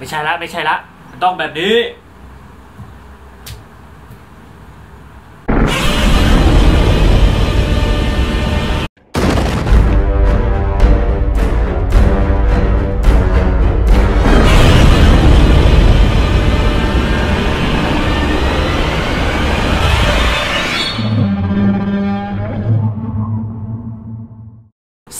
ไม่ใช่ละไม่ใช่ละมันต้องแบบนี้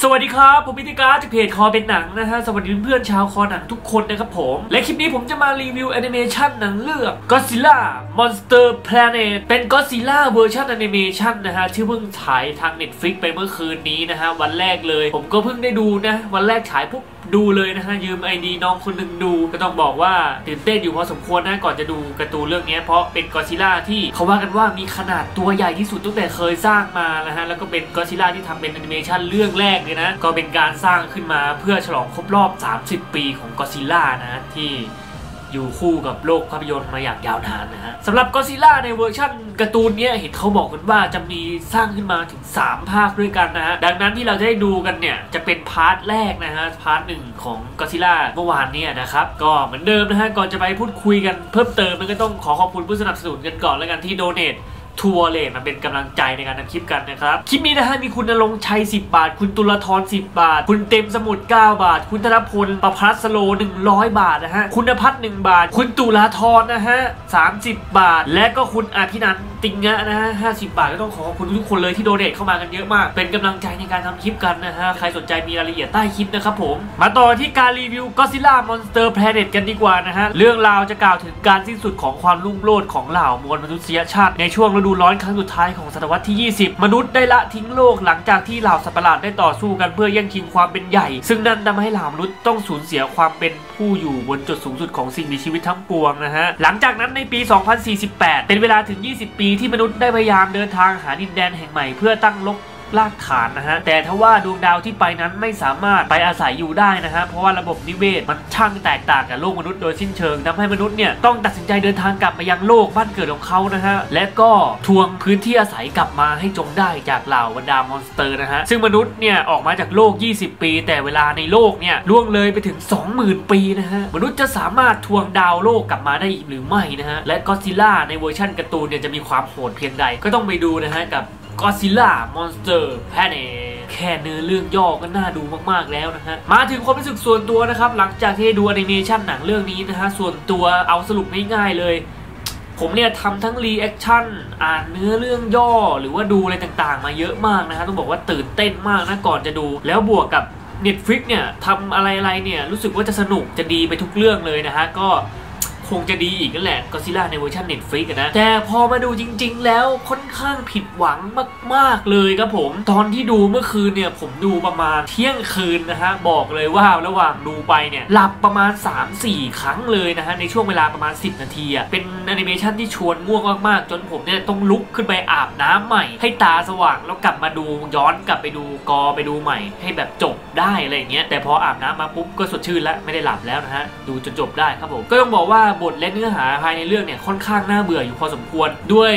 สวัสดีครับ ผมพิธีการจากเพจคอเป็นหนังนะฮะ สวัสดีเพื่อนๆชาวคอหนังทุกคนนะครับผม และคลิปนี้ผมจะมารีวิวแอนิเมชันหนังเรื่อง Godzilla Monster Planet เป็น Godzilla เวอร์ชันแอนิเมชันนะฮะ ที่เพิ่งฉายทาง Netflix ไปเมื่อคืนนี้นะฮะ วันแรกเลย ผมก็เพิ่งได้ดูนะ วันแรกฉายปุ๊บ ดูเลยนะฮะยืมไอดีน้องคนหนึ่งดูก็ต้องบอกว่าตื่นเต้นอยู่พอสมควรนะก่อนจะดูการ์ตูนเรื่องนี้เพราะเป็นกอซิล่าที่เขาว่ากันว่ามีขนาดตัวใหญ่ที่สุดตั้งแต่เคยสร้างมานะฮะแล้วก็เป็นกอซิล่าที่ทำเป็นแอนิเมชันเรื่องแรกเลยนะก็เป็นการสร้างขึ้นมาเพื่อฉลองครบรอบ 30 ปีของกอซิล่านะที่ อยู่คู่กับโลกภาพยนตร์มาอย่างยาวนานนะฮะสำหรับก็ซิล่าในเวอร์ชันการ์ตูนเนี้ยเห็นเขาบอกกันว่าจะมีสร้างขึ้นมาถึง 3 ภาคด้วยกันนะฮะดังนั้นที่เราจะได้ดูกันเนี่ยจะเป็นพาร์ทแรกนะฮะพาร์ทหนึ่งของก็ซิล่าเมื่อวานเนี่ยนะครับก็เหมือนเดิมนะฮะก่อนจะไปพูดคุยกันเพิ่มเติมมันก็ต้องขอขอบคุณผู้สนับสนุนกันก่อนแล้วกันที่โดเนท ทัวร์เลยมาเป็นกำลังใจในการทำคลิปกันนะครับ คลิปนี้นะฮะมีคุณนรงชัย 10 บาท คุณตุลทร10 บาท คุณเต็มสมุด9บาท คุณธนพลประพัสสโล 100 บาทนะฮะ คุณพัฒน์1บาท คุณตุลาธรนะฮะ 30 บาท และก็คุณอาภินันติงงะนะฮะ50 บาทก็ต้องขอขอบคุณทุกคนเลยที่โดเนทเข้ามากันเยอะมาก เป็นกำลังใจในการทำคลิปกันนะฮะ ใครสนใจมีรายละเอียดใต้คลิปนะครับผม มาต่อที่การรีวิว Godzilla Monster Planet กันดีกว่านะฮะ เรื่องราวจะกล่าวถึงการสิ้นสุดของความรุ่งโรจน์ของเหล่ามวลมนุษยชาติในช่วงฤดูร้อนครั้งสุดท้ายของศตวรรษที่ 20 มนุษย์ได้ละทิ้งโลกหลังจากที่เหล่าสัตว์ประหลาดได้ต่อสู้กันเพื่อแย่งชิงความเป็นใหญ่ ซึ่งนั่นทำให้เหล่ามนุษย์ต้องสูญเสียความเป็นผู้อยู่บนจุดสูงสุดของสิ่งมีชีวิตทั้งปวงนะฮะ หลังจากนั้นในปี 2048 เป็นเวลาถึง 20 ปีที่มนุษย์ได้พยายามเดินทางหาดินแดนแห่งใหม่เพื่อตั้งลก รากฐานนะฮะแต่ทว่าดวงดาวที่ไปนั้นไม่สามารถไปอาศัยอยู่ได้นะฮะเพราะว่าระบบนิเวศมันช่างแตกต่างกับโลกมนุษย์โดยสิ้นเชิงทำให้มนุษย์เนี่ยต้องตัดสินใจเดินทางกลับมายังโลกบ้านเกิดของเขานะฮะและก็ทวงพื้นที่อาศัยกลับมาให้จงได้จากเหล่าบรรดามอนสเตอร์นะฮะซึ่งมนุษย์เนี่ยออกมาจากโลก 20 ปี แต่เวลาในโลกเนี่ยล่วงเลยไปถึง 20,000 ปีนะฮะมนุษย์จะสามารถทวงดาวโลกกลับมาได้อีกหรือไม่นะฮะและก็ซิล่าในเวอร์ชันการ์ตูนเนี่ยจะมีความโหดเพียงใดก็ต้องไปดูนะฮะกับ Godzilla Monster Planet แค่เนื้อเรื่องย่อก็น่าดูมากๆแล้วนะฮะ มาถึงความรู้สึกส่วนตัวนะครับ หลังจากที่ได้ดูแอนิเมชันหนังเรื่องนี้นะฮะ ส่วนตัวเอาสรุปง่ายๆเลย ผมเนี่ยทำทั้งรีแอคชั่นอ่านเนื้อเรื่องย่อหรือว่าดูอะไรต่างๆ มาเยอะมากนะฮะ ต้องบอกว่าตื่นเต้นมากนะก่อนจะดู แล้วบวกกับ Netflix เนี่ยทำอะไรๆเนี่ยรู้สึกว่าจะสนุกจะดีไปทุกเรื่องเลยนะฮะก็ คงจะดีอีกนั่นแหละก็ซิล่าในเวอร์ชัน Netflix อะนะ แต่พอมาดูจริง ๆ แล้วค่อนข้างผิดหวังมาก ๆ เลยครับผม ตอนที่ดูเมื่อคืนเนี่ย ผมดูประมาณเที่ยงคืนนะฮะ บอกเลยว่าระหว่างดูไปเนี่ย หลับประมาณ 3-4 ครั้งเลยนะฮะ ในช่วงเวลาประมาณ 10 นาทีอะเป็นแอนิเมชันที่ชวนง่วงมากๆ จนผมเนี่ยต้องลุกขึ้นไปอาบน้ำใหม่ ให้ตาสว่างแล้วกลับมาดูย้อนกลับไปดูกอไปดูใหม่ ให้แบบจบได้อะไรอย่างเงี้ยแต่พออาบน้ำมาปุ๊บก็สดชื่นแล้วไม่ได้หลับแล้วนะฮะดูจนจบได้ครับผมก็ต้องบอกว่าบทและเนื้อหาภายในเรื่องเนี่ยค่อนข้างน่าเบื่ออยู่พอสมควร ด้วย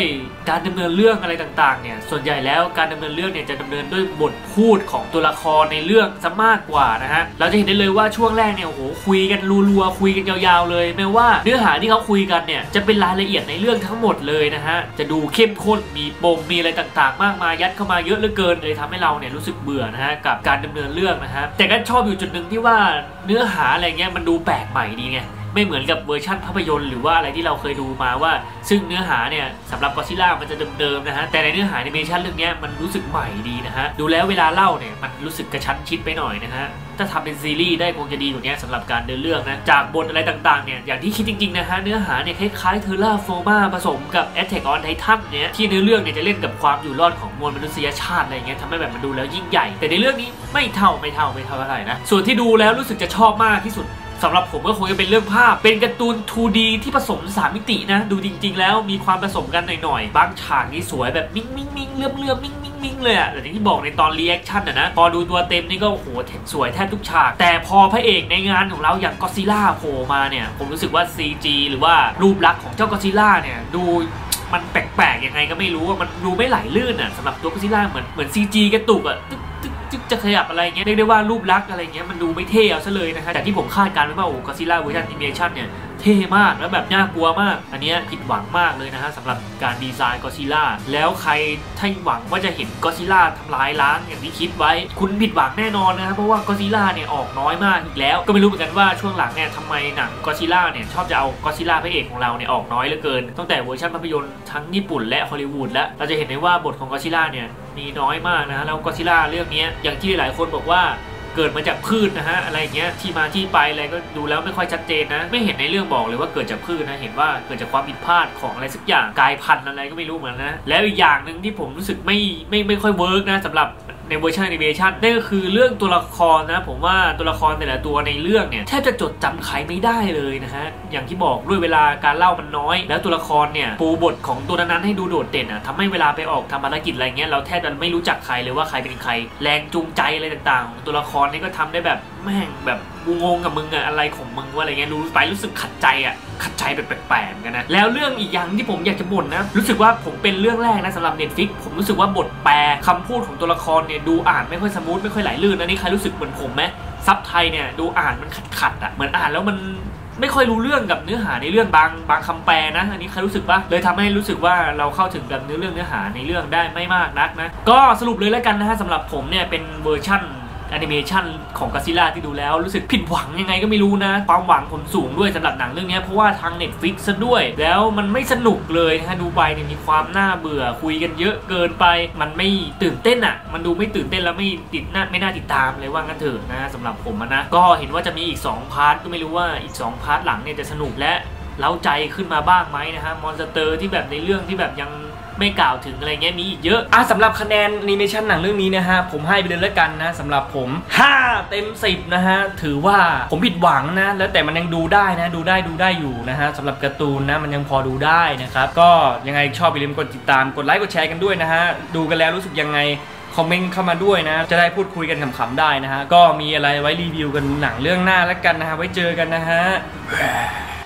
การดำเนินเรื่องอะไรต่างๆเนี่ยส่วนใหญ่แล้วการดำเนินเรื่องเนี่ยจะดำเนินด้วยบทพูดของตัวละครในเรื่องซะมากกว่านะฮะเราจะเห็นได้เลยว่าช่วงแรกเนี่ยโอ้โหคุยกันรัวๆคุยกันยาวๆ เลยไม่ว่าเนื้อหาที่เขาคุยกันเนี่ยจะเป็นรายละเอียดในเรื่องทั้งหมดเลยนะฮะจะดูเข้มข้นมีปมมีอะไรต่างๆ มากมายยัดเข้ามาเยอะเหลือเกินเลยทำให้เราเนี่ยรู้สึกเบื่อนะฮะกับการดำเนินเรื่องนะฮะแต่ก็ชอบอยู่จุดหนึ่งที่ว่าเนื้อหาอะไรเงี้ยมันดูแปลกใหม่ดีไง ไม่เหมือนกับเวอร์ชั่นภาพยนตร์หรือว่าอะไรที่เราเคยดูมาว่า ซึ่งเนื้อหาเนี่ยสำหรับกอซิล่ามันจะเดิมๆนะฮะแต่ในเนื้อหาแอนิเมชันเรื่องนี้มันรู้สึกใหม่ดีนะฮะดูแล้วเวลาเล่าเนี่ยมันรู้สึกกระชั้นชิดไปหน่อยนะฮะถ้าทำเป็นซีรีส์ได้คงจะดีกว่านี้สำหรับการเดินเรื่องนะ จากบทอะไรต่างๆเนี่ยอย่างที่คิดจริงๆนะฮะเนื้อหาเนี่ยคล้ายๆเทอร์ a าโฟมาผสมกับ Attack on Titan เนี่ยที่เนื้อเรื่องเนี่ยจะเล่นกับความอยู่รอดของมวลมนุษยชาติอะไรเงี้ยทำให้แบบมันดูแล้วยิ่งใหญ่ แต่ในเรื่องนี้ไม่เท่าไม่เท่าไม่เท่าอะไรนะส่วนที่ดูแล้วรู้สึกจะชอบมากที่สุด สำหรับผมก็คงจะเป็นเรื่องภาพ เป็นการ์ตูน 2D ที่ผสม3มิตินะ ดูจริง ๆ แล้วมีความผสมกันหน่อยๆ บางฉากนี่สวยแบบมิ้งมิ้งมิ้งเลื่อมเลื่อมมิ้งมิ้งมิ้งเลยอะแต่อย่างที่บอกในตอนรีแอคชั่นอะนะ พอดูตัวเต็มนี่ก็โอ้โหสวยแทบทุกฉาก แต่พอพระเอกในงานของเราอย่างก็ซิล่าโผล่มาเนี่ย ผมรู้สึกว่า CG หรือว่ารูปลักษณ์ของเจ้าก็ซิล่าเนี่ยดูมันแปลกๆยังไงก็ไม่รู้ว่ามันดูไม่ไหลลื่นอะสำหรับตัวก็ซิล่าเหมือนเหมือน CG กระตุกอะ จึ๊กจะขยับอะไรเงี้ยเรียกได้ว่ารูปลักษณ์อะไรเงี้ยมันดูไม่เท่เอาซะเลยนะฮะแต่ที่ผมคาดการณ์ไว้ว่าโอ้ก็ซิล่าเวอร์ชันแอนิเมชันเนี่ย เท่มากแล้วแบบน่ากลัวมาก อันเนี้ยผิดหวังมากเลยนะฮะสำหรับการดีไซน์ก็ซิล่าแล้วใครถ้าหวังว่าจะเห็นก็ซิล่าทำลายล้างอย่างที่คิดไว้ คุณผิดหวังแน่นอนนะครับเพราะว่าก็ซิล่าเนี่ยออกน้อยมากอีกแล้ว ก็ไม่รู้เหมือนกันว่าช่วงหลังเนี่ยทำไมหนังก็ซิล่าเนี่ยชอบจะเอาก็ซิล่าพระเอกของเราเนี่ยออกน้อยเหลือเกินตั้งแต่เวอร์ชันภาพยนตร์ทั้งญี่ปุ่นและฮอลลีวูดแล้วเราจะเห็นได้ว่าบทของก็ซิล่าเนี่ยมีน้อยมากนะฮะแล้วก็ซิล่าเรื่องนี้อย่างที่หลายคนบอกว่า เกิดมาจากพืชนะฮะอะไรเงี้ยที่มาที่ไปอะไรก็ดูแล้วไม่ค่อยชัดเจนนะ ไม่เห็นในเรื่องบอกเลยว่าเกิดจากพืชนะเห็นว่าเกิดจากความผิดพลาดของอะไรสักอย่างกลายพันธุ์อะไรก็ไม่รู้เหมือนนะแล้วอีกอย่างหนึ่งที่ผมรู้สึกไม่ไม่ไม่ค่อยเวิร์กนะสำหรับ ในเวอร์ชันแอนิเมชันนั่นก็คือเรื่องตัวละครนะผมว่าตัวละครแต่ละตัวในเรื่องเนี่ยแทบจะจดจำใครไม่ได้เลยนะฮะอย่างที่บอกด้วยเวลาการเล่ามันน้อย แล้วตัวละครเนี่ยปูบทของตัวนั้นให้ดูโดดเด่นอะทำให้เวลาไปออกทำภารกิจอะไรเงี้ยเราแทบจะไม่รู้จักใครเลยว่าใครเป็นใคร แรงจูงใจอะไรต่างๆ ตัวละครนี่ก็ทำได้แบบ แม่งแบบกูงงกับมึงอะอะไรของมึงว่าอะไรเงี้ยรู้ไปรู้สึกขัดใจอะขัดใจแบบแปลกๆกันนะแล้วเรื่องอีกอย่างที่ผมอยากจะบ่นนะ รู้สึกว่าผมเป็นเรื่องแรกนะสำหรับ Netflix ผมรู้สึกว่าบทแปลคำพูดของตัวละครเนี่ยดูอ่านไม่ค่อยสมูทไม่ค่อยไหลลื่นอันนี้ใครรู้สึกเหมือนผมไหมซับไทยเนี่ยดูอ่านมันขัดๆอะเหมือนอ่านแล้วมันไม่ค่อยรู้เรื่องกับเนื้อหาในเรื่องบางบางคำแปลนะ อันนี้ใครรู้สึกว่าเลยทำให้รู้สึกว่าเราเข้าถึงกับเนื้อเรื่องเนื้อหาในเรื่องได้ไม่มากนักนะ ก็สรุปเลยแล้วกันนะฮะสำหรับผมเนี่ยเป็นเวอร์ชั่น แอนิเมชันของก d ซิล่าที่ดูแล้วรู้สึกผิดหวังยังไงก็ไม่รู้นะ ความหวังผมสูงด้วยสำหรับหนังเรื่องนี้เพราะว่าทาง Netflix ซะด้วย แล้วมันไม่สนุกเลยนะฮะดูไปเนี่ยมีความน่าเบื่อคุยกันเยอะเกินไป มันไม่ตื่นเต้นอะ มันดูไม่ตื่นเต้นแล้วไม่ติดน่าไม่น่าติดตามเลยว่างั้นเถอะนะสำหรับผมนะ ก็เห็นว่าจะมีอีก 2 พาร์ทก็ไม่รู้ว่าอีก 2 พาร์ทหลังเนี่ยจะสนุกและ เล้าใจขึ้นมาบ้างไหมนะฮะมอนสเตอร์ที่แบบในเรื่องที่แบบยังไม่กล่าวถึงอะไรเงี้ยมีอีกเยอะอะสำหรับคะแนนแอนิเมชันหนังเรื่องนี้นะฮะ ผมให้ไปเลยแล้วกันนะสำหรับผม 5 เต็ม 10 นะฮะ ถือว่าผมผิดหวังนะ แล้วแต่มันยังดูได้นะ ดูได้ดูได้อยู่นะฮะสำหรับการ์ตูนนะ มันยังพอดูได้นะครับ ก็ยังไงชอบอย่าลืมกดติดตามกดไลค์กดแชร์กันด้วยนะฮะ ดูกันแล้วรู้สึกยังไงคอมเมนต์เข้ามาด้วยนะ จะได้พูดคุยกันขำๆได้นะฮะก็มีอะไรไว้รีวิวกันหนังเรื่องหน้าแล้วกันนะฮะไว้เจอกันนะฮะ